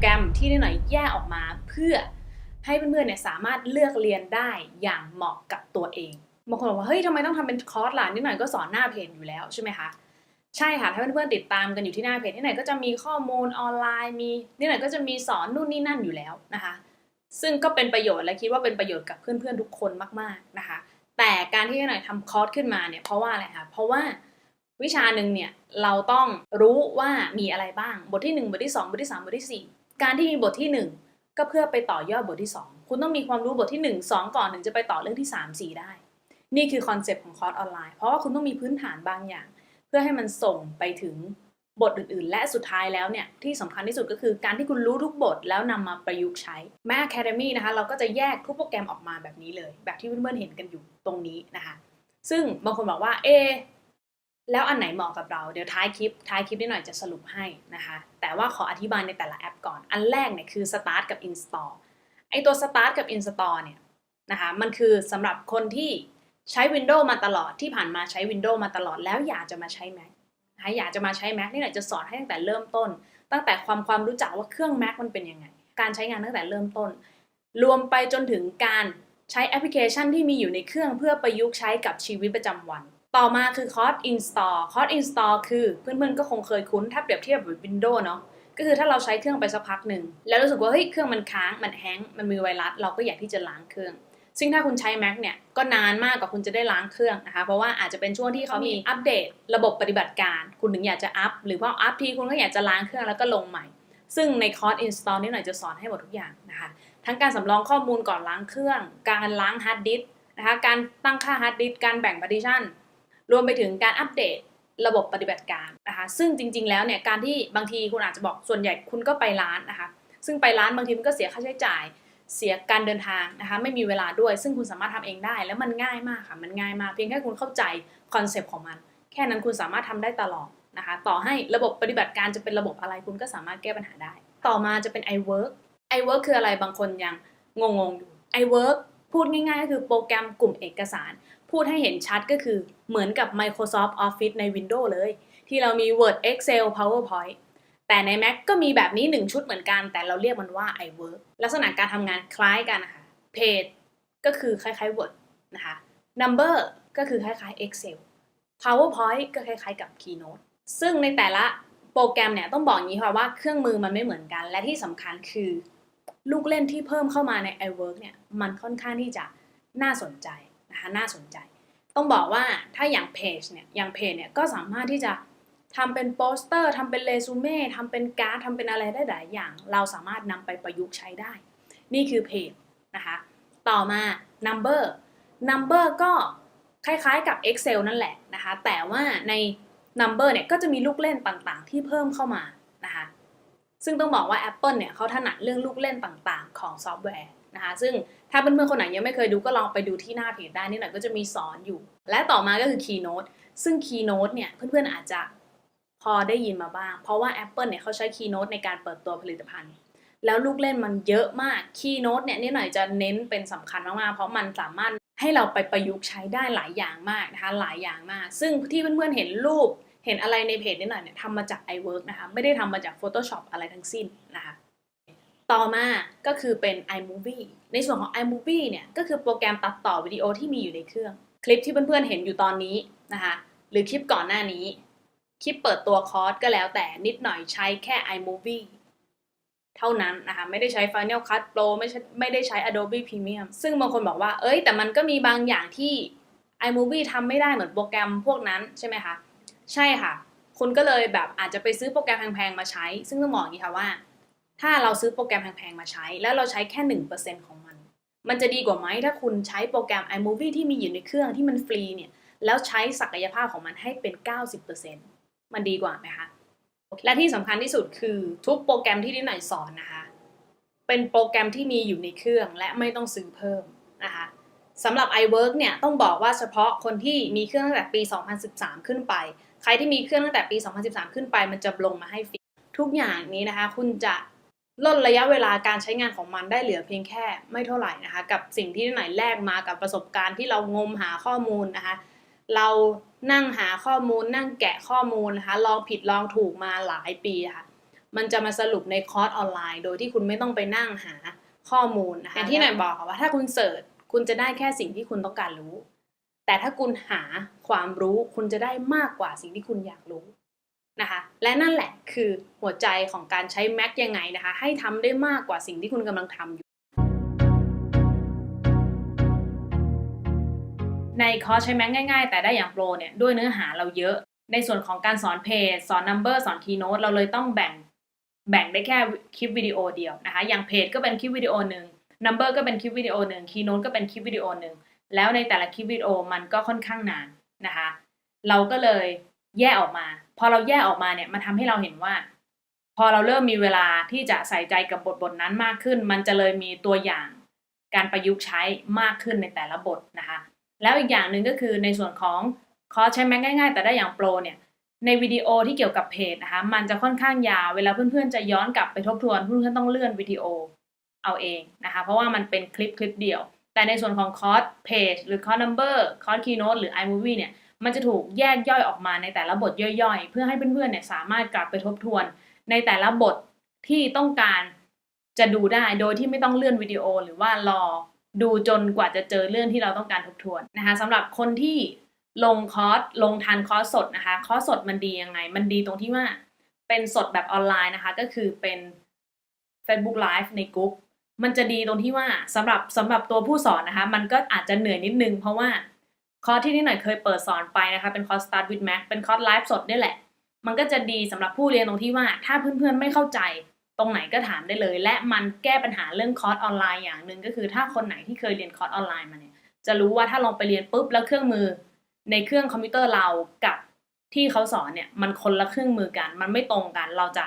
แกรมที่นิดหน่อยแยกออกมาเพื่อให้เพื่อนๆเนี่ยสามารถเลือกเรียนได้อย่างเหมาะกับตัวเองบางคนบอกว่าเฮ้ยทำไมต้องทำเป็นคอร์สล่ะนิดหน่อยก็สอนหน้าเพจอยู่แล้วใช่ไหมคะใช่ค่ะถ้าเพื่อนๆติดตามกันอยู่ที่หน้าเพจนิดหน่อยก็จะมีข้อมูลออนไลน์มีนิดหน่อยก็จะมีสอนนู่นนี่นั่นอยู่แล้วนะคะ ซึ่งก็เป็นประโยชน์และคิดว่าเป็นประโยชน์กับเพื่อนๆทุกคนมากๆนะคะ แต่การที่นิดหน่อยทำคอร์สขึ้นมาเนี่ยเพราะว่าอะไรคะเพราะว่าวิชาหนึ่งเนี่ยเราต้องรู้ว่ามีอะไรบ้างบทที่ 1 บทที่ 2 บทที่ 3 บทที่4 การที่มีบทที่ 1 ก็เพื่อไปต่อยอดบทที่ 2 คุณต้องมีความรู้บทที่ 1 2 ก่อนถึงจะไปต่อเรื่องที่ 3 4 ได้ นี่คือคอนเซปต์ของคอร์สออนไลน์ เพราะว่าคุณต้องมีพื้นฐานบางอย่าง เพื่อให้มันส่งไปถึงบทอื่น ๆ และสุดท้ายแล้วเนี่ยที่สำคัญที่สุดก็คือการที่คุณรู้ทุกบทแล้วนำมาประยุกต์ใช้แม่ Academy นะคะเราก็จะแยกทุกโปรแกรมออกมาแบบนี้เลย แบบที่เพื่อนๆเห็นกันอยู่ตรงนี้นะคะ ซึ่งบางคนบอกว่าเอ แล้วอันไหนเหมาะกับเราเดี๋ยวท้ายคลิปท้ายคลิปนิดหน่อยจะสรุปให้นะคะ แต่ว่าขออธิบายในแต่ละแอปก่อน อันแรกเนี่ยคือ Start กับ Install ไอตัว Start กับ Install เนี่ยนะคะมันคือสำหรับคนที่ใช้ Windows มาตลอดที่ผ่านมาใช้ Windows มาตลอดแล้วอยากจะมาใช้ Mac นะคะอยากจะมาใช้ Mac นี่หน่อยจะสอนให้ตั้งแต่เริ่มต้น ตั้งแต่ความความรู้จักว่าเครื่อง Mac มันเป็นยังไง การใช้งานตั้งแต่เริ่มต้น รวมไปจนถึงการใช้แอปพลิเคชันที่มีอยู่ในเครื่องเพื่อประยุกต์ใช้กับชีวิตประจำวัน ต่อมาคือคอร์ส install คอร์ส install คือเพื่อนๆก็คงเคยคุ้น ถ้าเปรียบเทียบกับ Windows เนาะก็คือถ้าเราใช้เครื่องไปสักพักหนึ่ง แล้วรู้สึกว่าเฮ้ยเครื่องมันค้างมันแฮงก์มันมีไวรัสเราก็อยากที่จะล้างเครื่อง ซึ่งถ้าคุณใช้ Mac เนี่ยก็นานมากกว่าคุณจะได้ล้างเครื่องนะคะ เพราะว่าอาจจะเป็นช่วงที่เขามีอัปเดต ระบบปฏิบัติการ คุณถึงอยากจะอัปหรือว่าอัปทีคุณก็อยากจะล้างเครื่องแล้วก็ลงใหม่ ซึ่งในคอร์ส install นี่หน่อยจะสอนให้หมดทุกอย่างนะคะ ทั้งการสำรองข้อมูลก่อนล้างเครื่อง การล้างฮาร์ดดิสก์นะคะ การตั้งค่าฮาร์ดดิสก์การแบ่ง partition ร รวมไปถึงการอัปเดตระบบปฏิบัติการนะคะ ซึ่งจริง ๆ แล้วเนี่ยการที่บางทีคุณอาจจะบอกส่วนใหญ่คุณก็ไปร้านนะคะ ซึ่งไปร้านบางทีมันก็เสียค่าใช้จ่าย เสียการเดินทางนะคะ ไม่มีเวลาด้วย ซึ่งคุณสามารถทำเองได้ แล้วมันง่ายมากค่ะ มันง่ายมาก เพียงแค่คุณเข้าใจคอนเซปต์ของมัน แค่นั้นคุณสามารถทำได้ตลอดนะคะ ต่อให้ระบบปฏิบัติการจะเป็นระบบอะไรคุณก็สามารถแก้ปัญหาได้ ต่อมาจะเป็น iWork iWork คืออะไรบางคนยังงงๆอยู่ iWork พูดง่ายๆก็คือโปรแกรมกลุ่มเอกสาร พูดให้เห็นชัดก็คือเหมือนกับ Microsoft Office ใน Windows เลย ที่เรามี Word Excel PowerPoint แต่ใน Mac ก็มีแบบนี้ 1 ชุดเหมือนกัน แต่เราเรียกมันว่า iWork ลักษณะการทำงานคล้ายกันนะคะ Page ก็คือคล้ายๆ Word นะคะ Number ก็คือคล้ายๆ Excel PowerPoint ก็คล้ายๆ กับ Keynote ซึ่งในแต่ละโปรแกรมเนี่ยต้องบอกงี้ค่ะว่าเครื่องมือมันไม่เหมือนกัน และที่สำคัญคือ ลูกเล่นที่เพิ่มเข้ามาใน iWork เนี่ยมันค่อนข้างที่จะน่าสนใจ นะคะน่าสนใจ ต้องบอกว่าถ้าอย่างเพจเนี่ยอย่างเพจเนี่ยก็สามารถที่จะทำเป็นโปสเตอร์ทำเป็นเรซูเม่ทำเป็นการ์ดทำเป็นอะไรได้หลายอย่าง เราสามารถนำไปประยุกต์ใช้ได้ นี่คือเพจนะคะต่อมา number number ก็คล้ายๆกับ Excel นั่นแหละนะคะ แต่ว่าใน number เนี่ยก็จะมีลูกเล่นต่างๆ ที่เพิ่มเข้ามานะคะซึ่งต้องบอกว่า Apple เนี่ยเขาถนัดเรื่องลูกเล่นต่างๆ ของซอฟต์แวร์ นะคะ ซึ่งถ้าเพื่อนๆคนไหนยังไม่เคยดูก็ลองไปดูที่หน้าเพจได้นี่หน่อยก็จะมีสอนอยู่ และต่อมาก็คือ Keynote ซึ่ง Keynote เนี่ยเพื่อนๆอาจจะพอได้ยินมาบ้าง เพราะว่า Apple เนี่ยเขาใช้ Keynote ในการเปิดตัวผลิตภัณฑ์ แล้วลูกเล่นมันเยอะมาก Keynote เนี่ยนี่หน่อยจะเน้นเป็นสำคัญมากๆเพราะมันสามารถให้เราไปประยุกต์ใช้ได้หลายอย่างมากนะคะหลายอย่างมาก ซึ่งที่เพื่อนๆเห็นรูปเห็นอะไรในเพจนิดหน่อยเนี่ยทำมาจาก iWork นะคะไม่ได้ทำมาจาก Photoshop อะไรทั้งสิ้นนะคะ ต่อมาก็คือเป็น iMovie ในส่วนของ iMovie เนี่ยก็คือโปรแกรมตัดต่อวิดีโอที่มีอยู่ในเครื่อง คลิปที่เพื่อนๆเห็นอยู่ตอนนี้นะคะหรือคลิปก่อนหน้านี้ คลิปเปิดตัวคอร์สก็แล้วแต่นิดหน่อยใช้แค่ iMovie เท่านั้นนะคะไม่ได้ใช้ Final Cut Pro ไม่ใช่ไม่ได้ใช้ Adobe Premium ซึ่งบางคนบอกว่า เอ้ย แต่มันก็มีบางอย่างที่ iMovie ทำไม่ได้เหมือนโปรแกรมพวกนั้นใช่ไหมคะ ใช่ค่ะ คุณก็เลยแบบอาจจะไปซื้อโปรแกรมแพงๆ มาใช้ ซึ่งต้องบอกอย่างนี้ค่ะว่า ถ้าเราซื้อโปรแกรมแพงๆมาใช้ แล้วเราใช้แค่หนึ่งเปอร์เซ็นของมัน มันจะดีกว่าไหมถ้าคุณใช้โปรแกรม iMovie ที่มีอยู่ในเครื่องที่มันฟรีเนี่ยแล้วใช้ศักยภาพของมันให้เป็น 90%มันดีกว่าไหมคะ และที่สำคัญที่สุดคือทุกโปรแกรมที่ดิหน่อยสอนนะคะ เป็นโปรแกรมที่มีอยู่ในเครื่องและไม่ต้องซื้อเพิ่มนะคะสำหรับ iWork เนี่ยต้องบอกว่าเฉพาะคนที่มีเครื่องตั้งแต่ปี 2013 ขึ้นไป ใครที่มีเครื่องตั้งแต่ปี 2013 ขึ้นไป มันจะลงมาให้ฟรีทุกอย่างนี้นะคะ คุณจะ ลดระยะเวลาการใช้งานของมันได้เหลือเพียงแค่ไม่เท่าไหร่นะคะ กับสิ่งที่ไหนแลกมากับประสบการณ์ที่เรางมหาข้อมูลนะคะ เรานั่งหาข้อมูลนั่งแกะข้อมูลนะคะลองผิดลองถูกมาหลายปีค่ะ มันจะมาสรุปในคอร์สออนไลน์ โดยที่คุณไม่ต้องไปนั่งหาข้อมูลนะคะอย่างที่หน่อยบอกค่ะว่าถ้าคุณเสิร์ชคุณจะได้แค่สิ่งที่คุณต้องการรู้ แต่ถ้าคุณหาความรู้คุณจะได้มากกว่าสิ่งที่คุณอยากรู้ นะคะและนั่นแหละคือหัวใจของการใช้ Mac ยังไงนะคะ ให้ทำได้มากกว่าสิ่งที่คุณกำลังทำอยู่ ในคอร์สใช้ Mac ง่ายๆ แต่ได้อย่างโปรเนี่ยด้วยเนื้อหาเราเยอะ ในส่วนของการสอนเพจสอน Number สอน Keynote เราเลยต้องแบ่งแบ่งได้แค่คลิปวิดีโอเดียวนะคะ อย่างเพจก็เป็นคลิปวิดีโอหนึ่ง Number ก็เป็นคลิปวิดีโอหนึ่ง Keynote ก็เป็นคลิปวิดีโอหนึ่งแล้วในแต่ละคลิปวิดีโอมันก็ค่อนข้างนานนะคะ เราก็เลยแยกออกมา พอเราแยกออกมาเนี่ยมันทำให้เราเห็นว่า พอเราเริ่มมีเวลาที่จะใส่ใจกับบทบทนั้นมากขึ้น มันจะเลยมีตัวอย่างการประยุกต์ใช้มากขึ้นในแต่ละบทนะคะ แล้วอีกอย่างหนึ่งก็คือในส่วนของคอร์สใช้แม็กง่าย ๆ แต่ได้อย่างโปรเนี่ยในวิดีโอที่เกี่ยวกับเพจนะคะมันจะค่อนข้างยาวเวลาเพื่อนๆจะย้อนกลับไปทบทวนเพื่อนๆต้องเลื่อนวิดีโอเอาเองนะคะ เพราะว่ามันเป็นคลิปคลิปเดียว แต่ในส่วนของคอร์สเพจหรือคอร์สนัมเบอร์คอร์สคีโนตหรือ iMovie เนี่ย มันจะถูกแยกย่อยออกมาในแต่ละบทย่อยๆ เพื่อให้เพื่อนๆเนี่ยสามารถกลับไปทบทวน ในแต่ละบทที่ต้องการจะดูได้โดยที่ไม่ต้องเลื่อนวิดีโอหรือว่ารอดูจนกว่าจะเจอเรื่องที่เราต้องการทบทวนนะคะสำหรับคนที่ลงคอร์สลงทันคอร์สสดนะคะ คอร์สสดมันดียังไง มันดีตรงที่ว่าเป็นสดแบบออนไลน์นะคะ ก็คือเป็น Facebook Live ในกลุ่มมันจะดีตรงที่ว่าสำหรับสำหรับตัวผู้สอนนะคะ มันก็อาจจะเหนื่อยนิดนึงเพราะว่า คอร์สที่นี่หน่อยเคยเปิดสอนไปนะคะ เป็นคอร์ส Start with Mac เป็นคอร์สไลฟ์สดนี่แหละ มันก็จะดีสำหรับผู้เรียนตรงที่ว่า ถ้าเพื่อนๆไม่เข้าใจตรงไหนก็ถามได้เลย และมันแก้ปัญหาเรื่องคอร์สออนไลน์อย่างหนึ่งก็คือถ้าคนไหนที่เคยเรียนคอร์สออนไลน์มาเนี่ยจะรู้ว่าถ้าลองไปเรียนปุ๊บแล้วเครื่องมือ ในเครื่องคอมพิวเตอร์เรากับที่เขาสอนเนี่ยมันคนละเครื่องมือกัน มันไม่ตรงกันเราจะ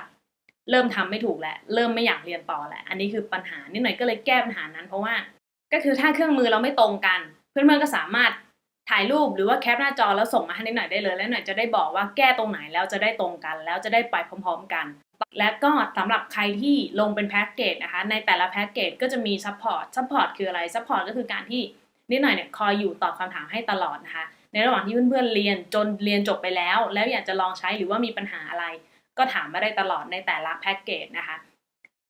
เริ่มทำไม่ถูกและเริ่มไม่อยากเรียนต่อแหละอันนี้คือปัญหานิดหน่อยก็เลยแก้ปัญหานั้น เพราะว่า ก็คือถ้าเครื่องมือเราไม่ตรงกัน เพื่อนๆก็สามารถ ถ่ายรูปหรือว่าแคปหน้าจอแล้วส่งมาให้นิดหน่อยได้เลย แล้วหน่อยจะได้บอกว่าแก้ตรงไหนแล้วจะได้ตรงกัน แล้วจะได้ไปพร้อม ๆ กัน และก็สำหรับใครที่ลงเป็นแพ็กเกจนะคะ ในแต่ละแพ็กเกจก็จะมีซัพพอร์ตซัพพอร์ตคืออะไรซัพพอร์ตก็คือการที่นิดหน่อยเนี่ยคอยอยู่ตอบคำถามให้ตลอดนะคะ ในระหว่างที่เพื่อนๆเรียนจนเรียนจบไปแล้ว แล้วอยากจะลองใช้หรือว่ามีปัญหาอะไร ก็ถามมาได้ตลอดในแต่ละแพ็กเกจนะคะ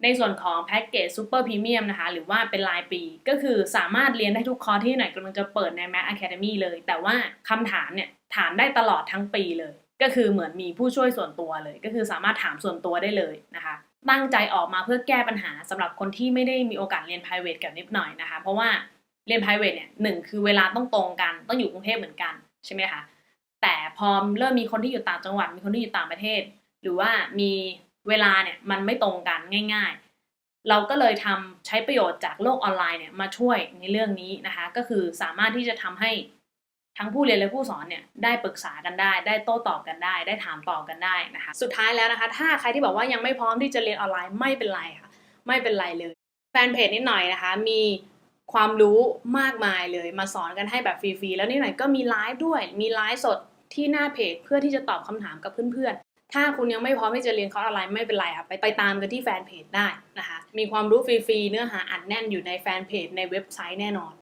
ในส่วนของแพ็กเกจซูเปอร์พรีเมียมนะคะ หรือว่าเป็นรายปี ก็คือสามารถเรียนได้ทุกคอร์สที่ไหนกำลังจะเปิดใน Mac Academy เลย แต่ว่าคำถามเนี่ยถามได้ตลอดทั้งปีเลย ก็คือเหมือนมีผู้ช่วยส่วนตัวเลย ก็คือสามารถถามส่วนตัวได้เลยนะคะตั้งใจออกมาเพื่อแก้ปัญหาสำหรับคนที่ไม่ได้มีโอกาสเรียน private กับนิดหน่อยนะคะ เพราะว่าเรียน private เนี่ยหนึ่งคือเวลาต้องตรงกันต้องอยู่กรุงเทพเหมือนกันใช่ไหมคะแต่พอเริ่มมีคนที่อยู่ต่างจังหวัดมีคนที่อยู่ต่างประเทศ หรือว่ามี เวลาเนี่ยมันไม่ตรงกันง่าย ๆ เราก็เลยทำใช้ประโยชน์จากโลกออนไลน์เนี่ยมาช่วยในเรื่องนี้นะคะ ก็คือสามารถที่จะทำให้ทั้งผู้เรียนและผู้สอนเนี่ยได้ปรึกษากันได้ ได้โต้ตอบกันได้ ได้ถามตอบกันได้นะคะ สุดท้ายแล้วนะคะ ถ้าใครที่บอกว่ายังไม่พร้อมที่จะเรียนออนไลน์ไม่เป็นไรค่ะ ไม่เป็นไรเลย แฟนเพจนิดหน่อยนะคะ มีความรู้มากมายเลยมาสอนกันให้แบบฟรีๆ แล้วนิดหน่อยก็มีไลฟ์ด้วย มีไลฟ์สดที่หน้าเพจเพื่อที่จะตอบคำถามกับเพื่อน ถ้าคุณยังไม่พร้อมที่จะเรียนคอร์สออนไลน์ไม่เป็นไรค่ะไปไปตามกันที่แฟนเพจได้นะคะ มีความรู้ฟรีๆ เนื้อหาอัดแน่นอยู่ในแฟนเพจในเว็บไซต์แน่นอน